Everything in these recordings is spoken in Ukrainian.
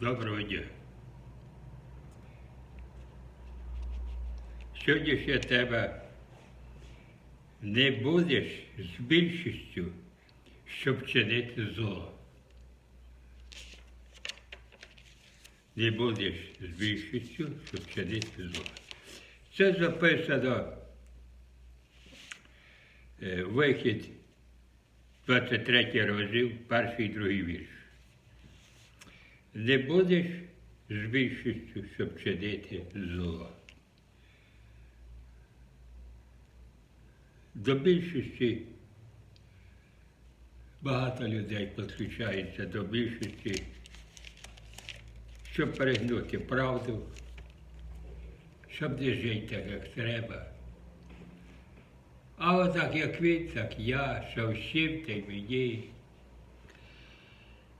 Доброго дня. Сьогодні ще тебе не будеш з більшістю, щоб чинити зло. Не будеш з більшістю, щоб чинити зло. Це записано е, вихід 23 розділ, перший і другий вірш. Не будеш з більшістю, щоб чинити зло. До більшості багато людей підключаються до більшості, щоб перегнути правду, щоб не жити так, як треба. А отак, як він, так я, що всім, та й мені.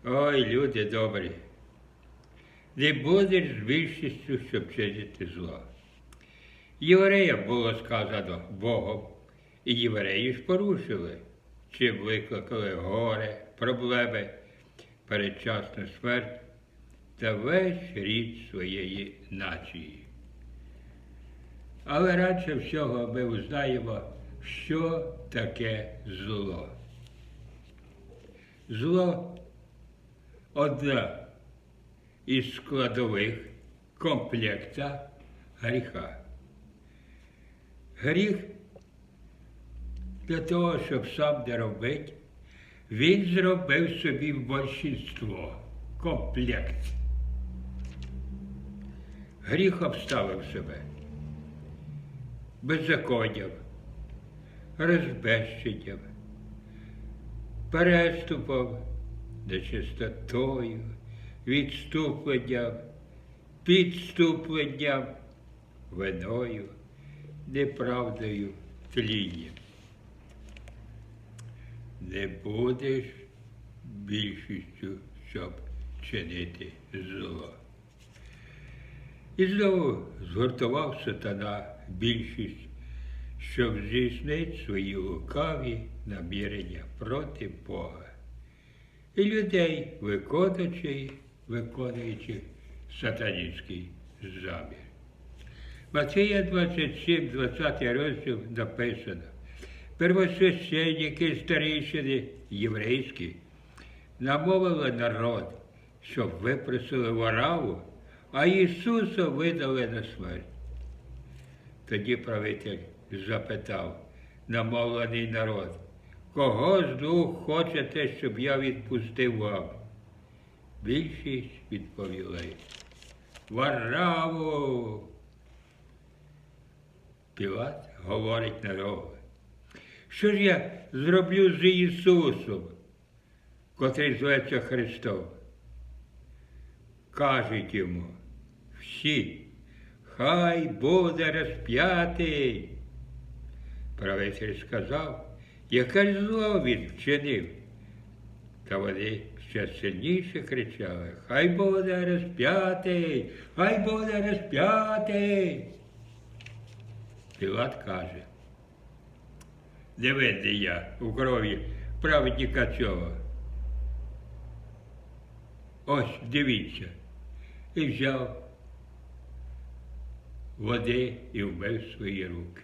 Ой, люди добрі, не будеш з більшістю, щоб чинити зло. Євреям було сказано Богом, і євреї ж порушили, чим викликали горе, проблеми, передчасну смерть та весь рід своєї нації. Але радше всього ми узнаємо, що таке зло. Зло одна із складових комплекта гріха. Гріх для того, щоб сам не робити, він зробив собі большинство, комплект. Гріх обставив себе беззаконням, розбещенням, переступом, нечистотою, відступленням, підступленням, виною, неправдою, тлінням. Не будеш більшістю, щоб чинити зло. І знову згуртував сатана більшість, щоб здійснити свої лукаві намірення проти Бога. І людей, виконуючи, виконуючи сатанінський замір. Матвія 27, 20 розділ написано. Первосвященники старішини єврейські намовили народ, щоб випросили вораву, а Ісуса видали на смерть. Тоді правитель запитав намовлений народ, кого з двох хочете, щоб я відпустив вам? Більшість відповіли. Вараву! Пілат говорить народу. Що ж я зроблю з Ісусом, котрий зветься Христом? Кажуть йому, всі, хай буде розп'ятий. Правитель сказав, яке зло він вчинив. Та вони ще сильніше кричали, хай буде розп'ятий, хай буде розп'ятий. Пілат каже, не винний я у крові праведника цього. Ось дивіться. І взяв води і вмив свої руки.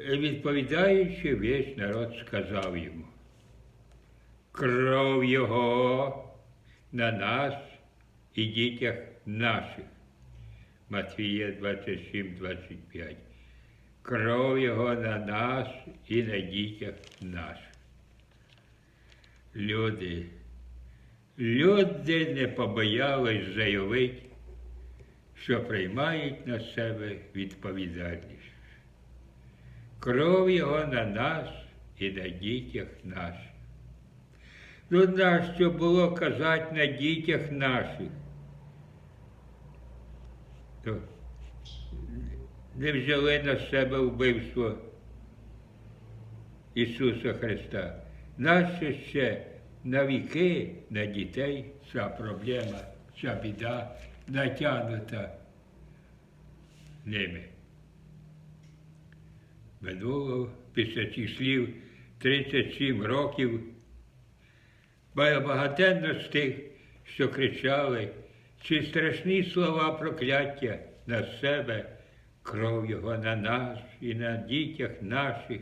Е, Відповідаючи, весь народ сказав йому, кров його на нас і дітях наших. Матвія 27, 25. Кров його на нас і на дітях наших. Люди, люди не побоялись заявити, що приймають на себе відповідальність. Кров його на нас і на дітях наших. Ну, нащо було казати на дітях наших? То не взяли на себе вбивство Ісуса Христа. Нащо ще на віки, на дітей ця проблема, ця біда натягнута ними. Минуло після цих слів 37 років Багатенно з тих, що кричали, чи страшні слова прокляття на себе, кров його на нас і на дітях наших.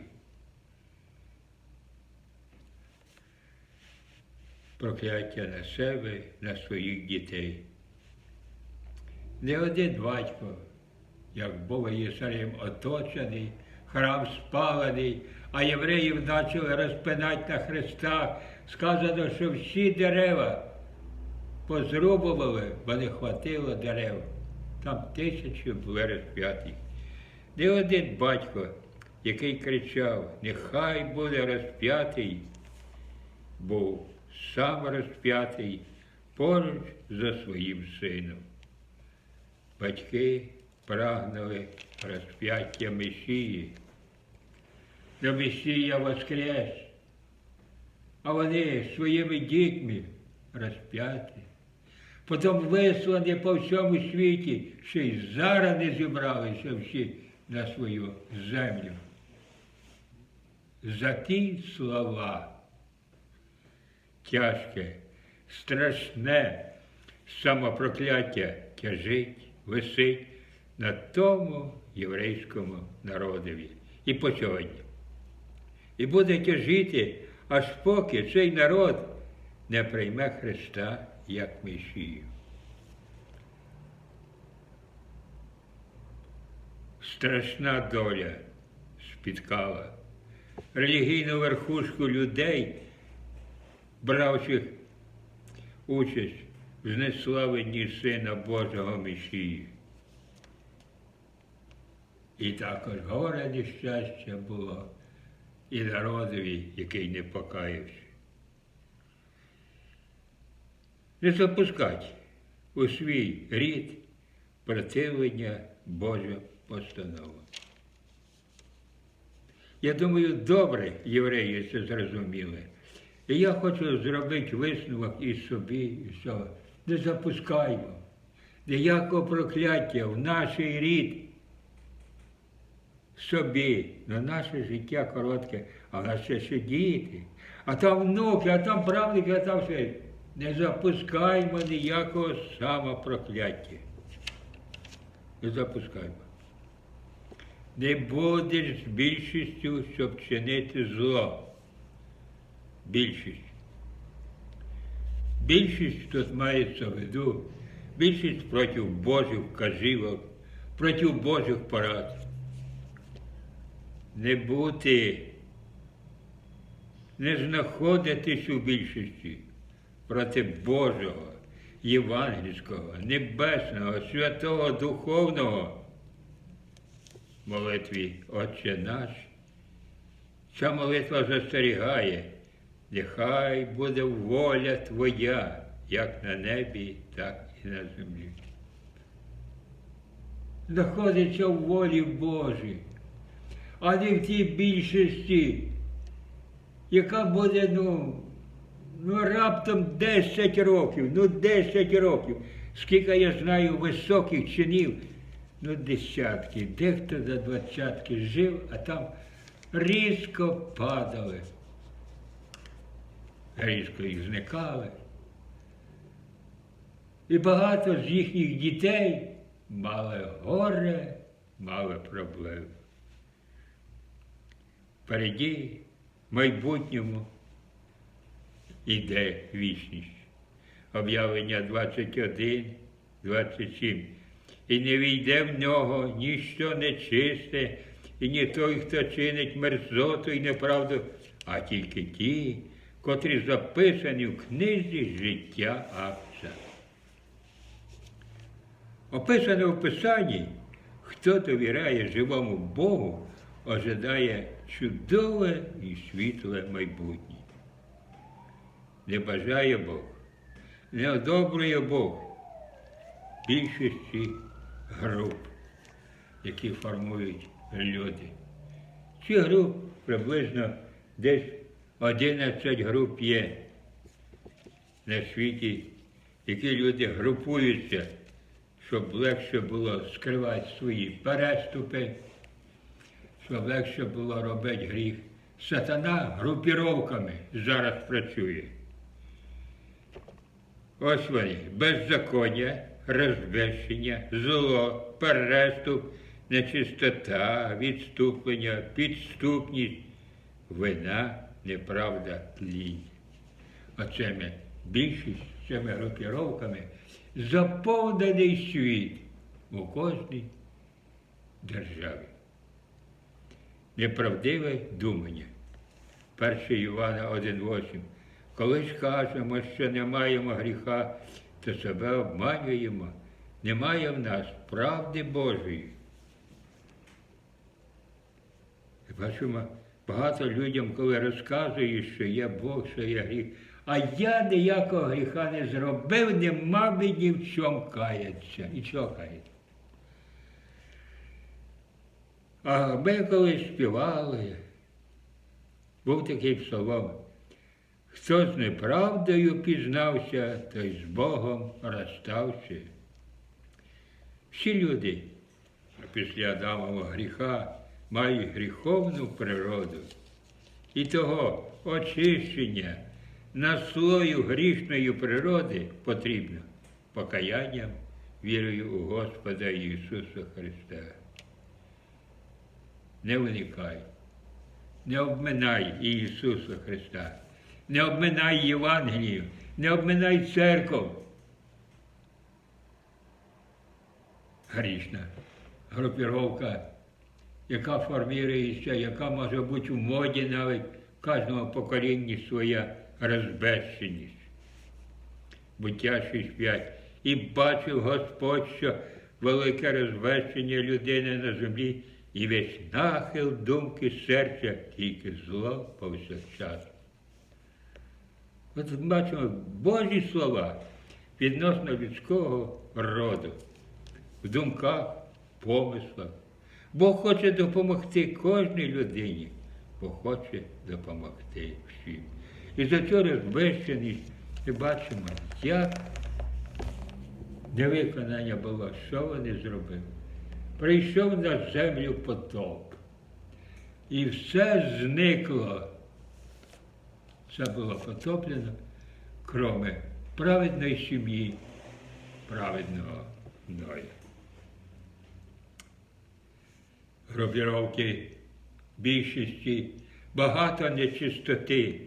Прокляття на себе, на своїх дітей. Не один батько, як був Єрусалим оточений, храм спалений, а євреїв почали розпинати на хрестах. Сказано, що всі дерева позрубували, бо не хватило дерев. Там тисячі були розп'яті. Не один батько, який кричав, нехай буде розп'ятий, був сам розп'ятий поруч за своїм сином. Батьки прагнули розп'яття Месії. До Месія воскрес, а вони своїми дітьми розп'яті. Потім вислані по всьому світі, ще й зараз не зібралися всі на свою землю. За ті слова тяжке, страшне самопрокляття тяжить, висить на тому єврейському народові і по сьогодні. І буде тяжіти, аж поки цей народ не прийме Христа як Месію. Страшна доля спіткала релігійну верхушку людей, бравших участь в знеславленні Сина Божого Месії. І також горе нещастя було і народові, який не покаявся. Не запускать у свій рід противлення Божа постанова. Я думаю, добре євреї це зрозуміли. І я хочу зробити висновок і собі, все. Не запускаймо ніякого прокляття в наш рід собі, на наше життя коротке, а в нас ще ще діти, а там внуки, а там правнуки, а там все. Не запускаймо ніякого самопрокляття. Не запускаймо. Не будеш з більшістю, щоб чинити зло. Більшість. Більшість тут мається в виду, більшість проти Божих вказівок, проти Божих порад. Не бути, не знаходитись у більшості проти Божого, євангельського, небесного, святого, духовного молитві Отче наш. Ця молитва застерігає, нехай буде воля Твоя, як на небі, так і на землі. Знаходиться в волі Божій, а не в тій більшості, яка буде, ну, ну раптом 10 років, ну 10 років. Скільки я знаю високих чинів, ну десятки, дехто за двадцятки жив, а там різко падали. Різко їх зникали. І багато з їхніх дітей мали горе, мали проблеми. Впереді, майбутньому іде вічність. Об'явлення 21, 27. І не війде в нього ніщо нечисте, і не той, хто чинить мерзоту і неправду, а тільки ті, котрі записані в книзі життя Авця. Описано в Писанні, хто довіряє живому Богу, ожидає чудове і світле майбутнє. Не бажає Бог, не одобрює Бог більшості груп, які формують люди. Ці груп приблизно десь 11 груп є на світі, які люди групуються, щоб легше було скривати свої переступи, щоб легше було робити гріх. Сатана групіровками зараз працює. Ось вони, беззаконня, розбещення, зло, переступ, нечистота, відступлення, підступність, вина, неправда, тлінь. Оцими більшість цими групіровками заповнений світ у кожній державі. Неправдиве думання. 1 Івана 1,8. Коли ж кажемо, що не маємо гріха, то себе обманюємо. Немає в нас правди Божої. Бачимо, багато людям, коли розказують, що є Бог, що є гріх, а я ніякого гріха не зробив, не мав би ні в чому каятися. І чого каятися? А ми колись співали, був такий псалом. Хто з неправдою пізнався, той з Богом розстався. Всі люди після Адамового гріха мають гріховну природу. І того очищення наслою грішної природи потрібно покаянням, вірою у Господа Ісуса Христа. Не уникай, не обминай Ісуса Христа, не обминай Євангелію, не обминай церкву. Грішна групіровка, яка формується, яка може бути в моді навіть в кожному поколінні своя розбещеність. Буття 6.5. І бачив Господь, що велике розбещення людини на землі і весь нахил думки серця, тільки зло повсякчас. От бачимо Божі слова відносно людського роду, в думках, помислах. Бог хоче допомогти кожній людині, бо хоче допомогти всім. І за цю розбещеність ми бачимо, як невиконання було, що вони зробили. Прийшов на землю потоп. І все зникло. Це було потоплено, кроме праведної сім'ї, праведного Ноя. Гробіровки більшості багато нечистоти.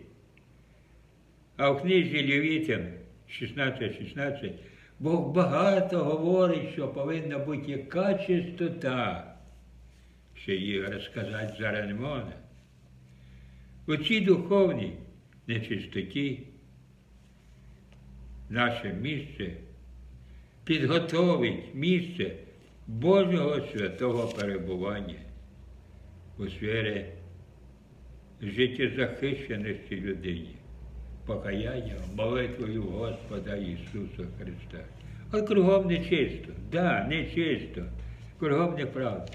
А в книзі Левітам 16.16 Бог багато говорить, що повинна бути яка чистота. Ще її розказати зараз не можна. У цій духовній нечистоті наше місце підготовить місце Божого святого перебування у сфері життєзахищеності людині, покаянням, молитвою Господа Ісуса Христа. От кругом нечисто, да, нечисто, кругом неправда.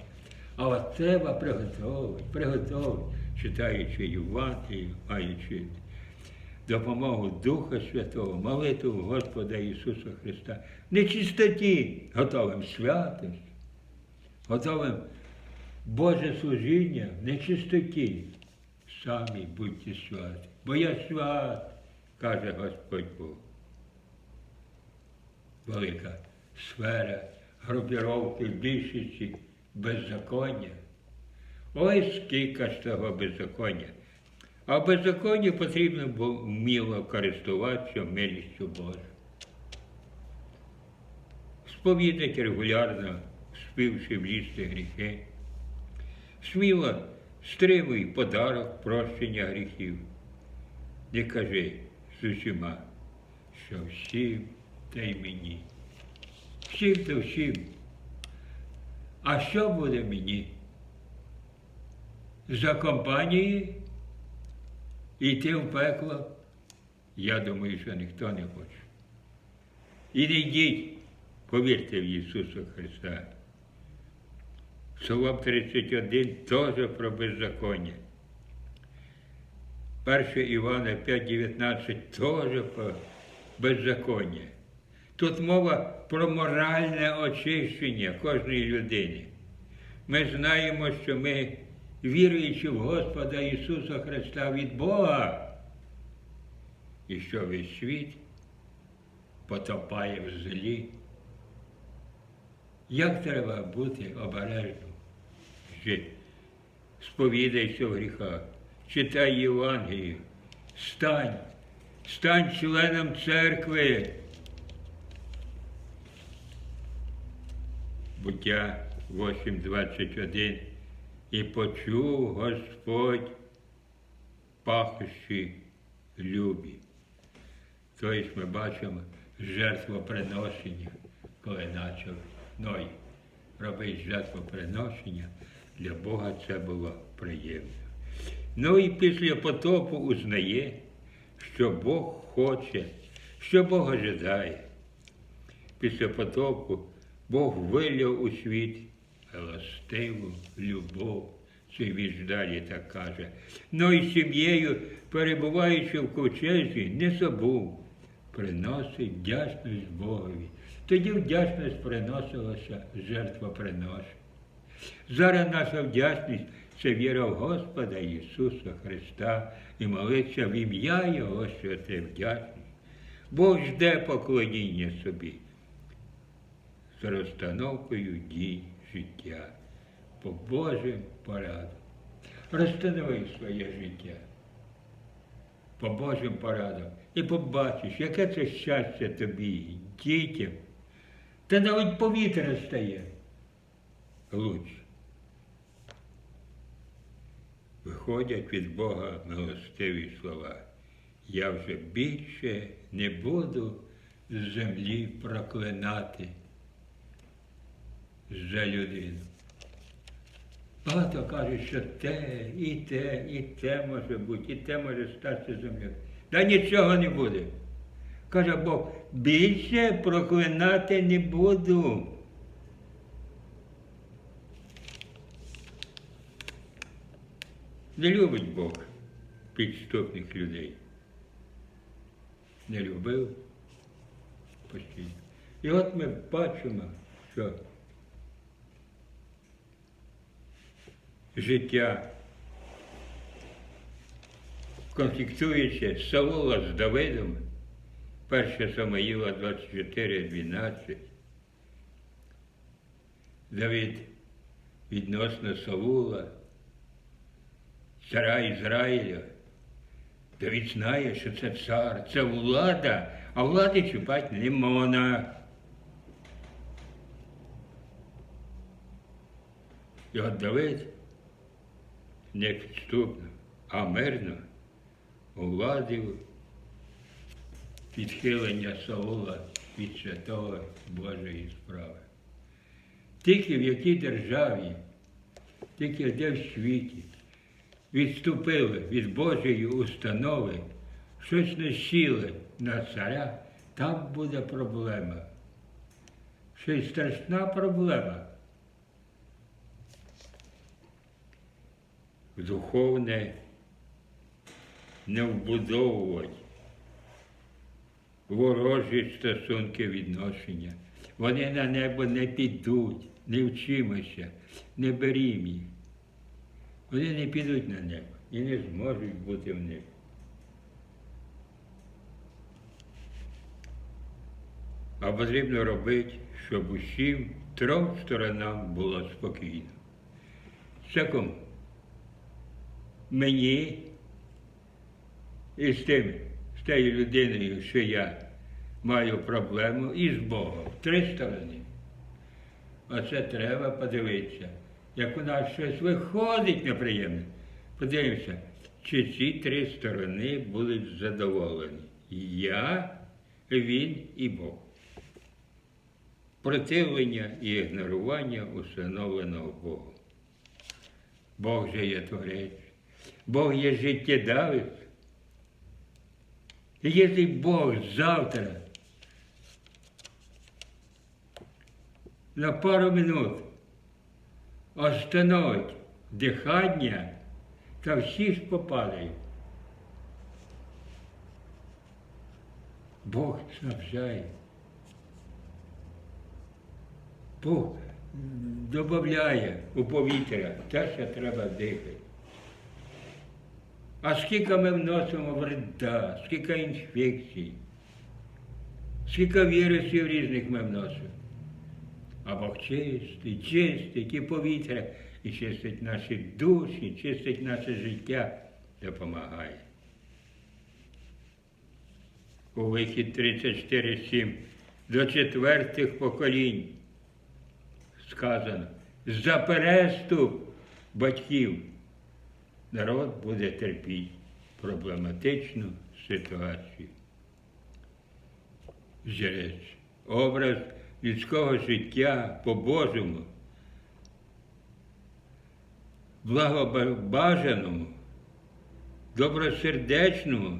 А от треба приготовити, приготовити, читаючи Євангелію, маючи допомогу Духа Святого, молитву Господа Ісуса Христа, нечистоті, готовим святость, готовим Боже служіння в нечистоті. Самі будьте святі, бо я свят, каже Господь Бог. Велика сфера групіровки більшості беззаконня. Ось скільки ж того беззаконня. А в потрібно було вміло користуватися милістю Божою. Сповідати регулярно, співши в лісти гріхи. Сміло стримуй подарок прощення гріхів. Не кажи з усіма, що всім та й мені. Всім то всім. А що буде мені? За компанією йти в пекло? Я думаю, що ніхто не хоче. І не йдіть, повірте в Ісуса Христа. Псалом 31 теж про беззаконня. 1 Івана 5,19 теж про беззаконня. Тут мова про моральне очищення кожної людини. Ми знаємо, що ми, віруючи в Господа Ісуса Христа від Бога, і що весь світ потопає в злі. Як треба бути обережним? Сповідайся в гріхах, читай Євангелію, стань, стань членом церкви. Буття 8.21. І почув Господь пахощі любі. Тобто ми бачимо жертвоприношення, коли почав Ной робити жертвоприношення, для Бога це було приємно. Ну і після потопу узнає, що Бог хоче, що Бог ожидає. Після потопу Бог вилив у світ милостиву любов. Це вірш далі так каже. Ну і сім'єю, перебуваючи в ковчезі, не забув, приносить вдячність Богові. Тоді вдячність приносилася жертвоприношення. Зараз наша вдячність це віра в Господа Ісуса Христа і молитися в ім'я Його, ти вдячний. Бог жде поклоніння собі з розстановкою дій життя по Божим порадам. Розстанови своє життя по Божим порадам і побачиш, яке це щастя тобі, дітям. Та навіть повітря стає лучше. Виходять від Бога милостиві слова. Я вже більше не буду з землі проклинати за людину. Багато кажуть, що те, і те, і те може бути, і те може статися землею. Та нічого не буде. Каже Бог, більше проклинати не буду. Не любить Бог підступних людей. Не любив постійно. І от ми бачимо, що життя конфліктуюче Саула з Давидом, 1 Самоїла 24, 12. Давид відносно Саула, цара Ізраїля. Давид знає, що це цар, це влада, а влади чіпати не можна. І от Давид не підступно, а мирно уладив відхилення Саула від святого Божої справи. Тільки в якій державі, тільки де в світі відступили від Божої установи, щось не сіли на царя, там буде проблема. Й страшна проблема. Духовне не вбудовувати ворожі стосунки відношення. Вони на небо не підуть, не вчимося, не берімо їх. Вони не підуть на небо і не зможуть бути в небі. А потрібно робити, щоб усім трьом сторонам було спокійно. Це? Мені і з тим, з тією людиною, що я маю проблему, і з Богом. Три сторони. Оце треба подивитися. Як у нас щось виходить неприємне, подивимося, чи ці три сторони будуть задоволені. Я, він і Бог. Противлення і ігнорування установленого Богом. Бог же є творець, Бог є життєдавець. Якщо Бог завтра на пару минут остановить дихання, то всі ж попадають. Бог снабжає. Бог додає у повітря те, що треба дихати. А скільки ми вносимо вреда, скільки інфекцій. Скільки вірусів різних ми вносимо. А Бог чистий, чистить і повітря, і чистить наші душі, чистить наше життя, допомагає. У вихід 34.7 до четвертих поколінь сказано, за переступ батьків народ буде терпіти проблематичну ситуацію. Жрець, образ людського життя по-божому, благобажаному, добросердечному,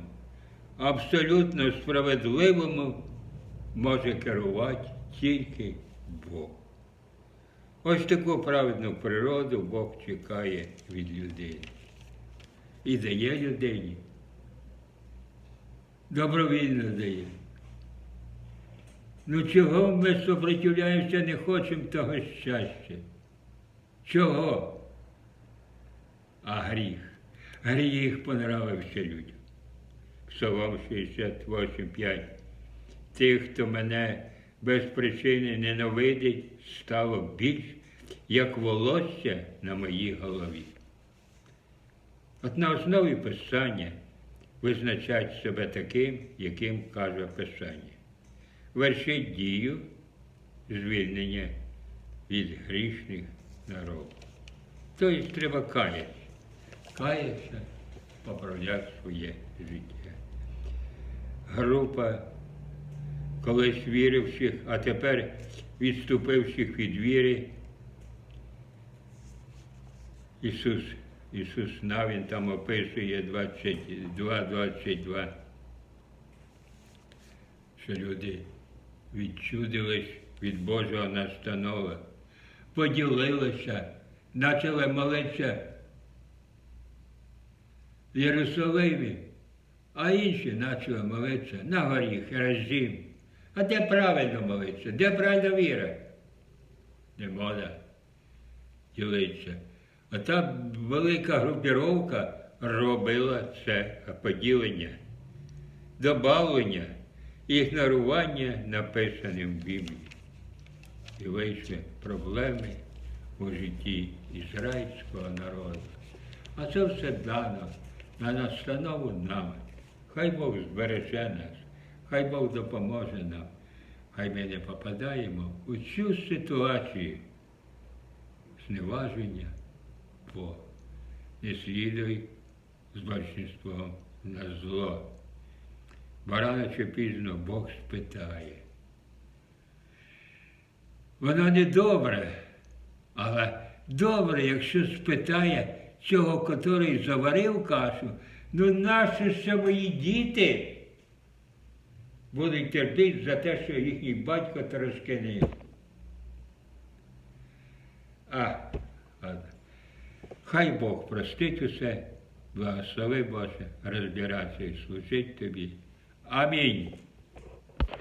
абсолютно справедливому може керувати тільки Бог. Ось таку праведну природу Бог чекає від людини. І дає людині. Добровільно дає. Ну чого ми сопротивляємося, не хочемо того щастя? Чого? А гріх. Гріх понравився людям. Псалом 68.5. Тих, хто мене без причини ненавидить, стало більш, як волосся на моїй голові. От на основі Писання визначать себе таким, яким каже Писання. Вершить дію звільнення від грішних народів. Тобто треба каятися. Каятися, поправляти своє життя. Група колись віривших, а тепер відступивших від віри. Ісус, Ісус Навін там описує 22-22, що люди відчудились від Божого настанова, поділилися, почали молитися в Єрусалимі, а інші почали молитися на горі Херазім. А де правильно молитися? Де правильна віра? Не можна ділитися. А та велика групіровка робила це поділення, добавлення, ігнорування написаним в Біблії. І вийшли проблеми у житті ізраїльського народу. А це все дано на настанову нам. Хай Бог збереже нас, хай Бог допоможе нам, хай ми не попадаємо у цю ситуацію зневаження Бога. Не слідуй з большинством на зло. Бо рано чи пізно Бог спитає. Воно не добре, але добре, якщо спитає цього, котрий заварив кашу, ну наші ще мої діти будуть терпіти за те, що їхній батько трошки не. А, ладно. Хай Бог простить усе, благослови Боже, розбиратися і служить тобі. Amém.